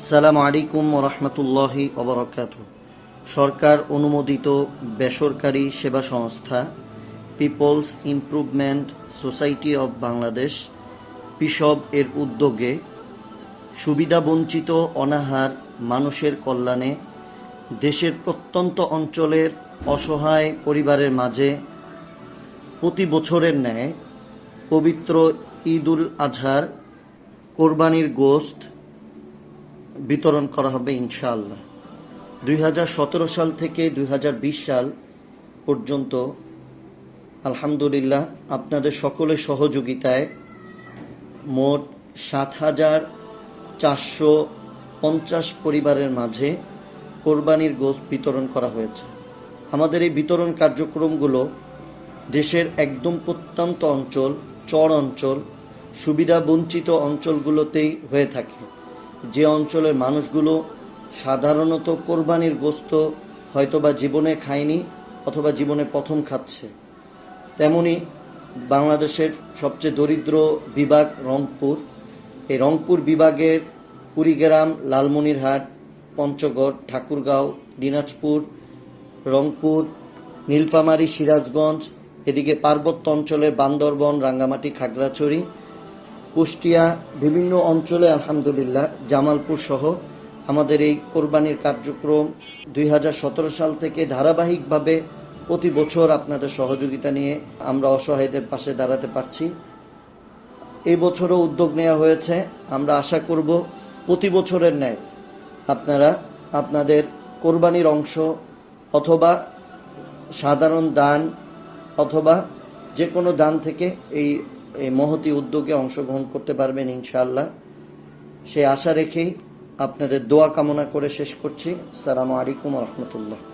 আসসালামু আলাইকুম রহমতুল্লাহি অবরকাত সরকার অনুমোদিত বেসরকারি সেবা সংস্থা people's improvement society of Bangladesh পিসব এর উদ্যোগে সুবিধাবঞ্চিত অনাহার মানুষের কল্যাণে দেশের প্রত্যন্ত অঞ্চলের অসহায় পরিবারের মাঝে প্রতি বছরের ন্যায় পবিত্র ঈদুল আজহার কোরবানির গোস্ত বিতরণ করা হবে ইনশাআল্লাহ। দুই হাজার সতেরো সাল থেকে দুই হাজার বিশ সাল পর্যন্ত, আলহামদুলিল্লাহ, আপনাদের সকলের সহযোগিতায় মোট সাত হাজার চারশো পঞ্চাশ পরিবারের মাঝে কোরবানির গোস্ত বিতরণ করা হয়েছে। আমাদের এই বিতরণ কার্যক্রমগুলো দেশের একদম প্রত্যন্ত অঞ্চল, চর অঞ্চল, সুবিধা বঞ্চিত অঞ্চলগুলোতেই হয়ে থাকে। যে অঞ্চলের মানুষগুলো সাধারণত কোরবানির গোস্ত হয়তোবা জীবনে খায়নি অথবা জীবনে প্রথম খাচ্ছে। তেমনি বাংলাদেশের সবচেয়ে দরিদ্র বিভাগ রংপুর। এই রংপুর বিভাগের কুড়িগ্রাম, লালমনিরহাট, পঞ্চগড়, ঠাকুরগাঁও, দিনাজপুর, রংপুর, নীলফামারী, সিরাজগঞ্জ, এদিকে পার্বত্য অঞ্চলের বান্দরবন, রাঙ্গামাটি, খাগড়াছড়ি কুষ্টিয়া বিভিন্ন অঞ্চলে, আলহামদুলিল্লাহ, জামালপুর সহ আমাদের এই কোরবানির কার্যক্রম দুই হাজার সতেরো সাল থেকে ধারাবাহিকভাবে প্রতি বছর আপনাদের সহযোগিতা নিয়ে আমরা অসহায়দের পাশে দাঁড়াতে পারছি। এই বছরও উদ্যোগ নেওয়া হয়েছে। আমরা আশা করব প্রতি বছরের ন্যায় আপনারা আপনাদের কোরবানির অংশ অথবা সাধারণ দান অথবা যে কোনো দান থেকে এই এই মহতি উদ্যোগে অংশগ্রহণ করতে পারবেন ইনশাআল্লাহ। সে আশা রেখেই আপনাদের দোয়া কামনা করে শেষ করছি। সালামু আলাইকুম রহমতুল্লাহ।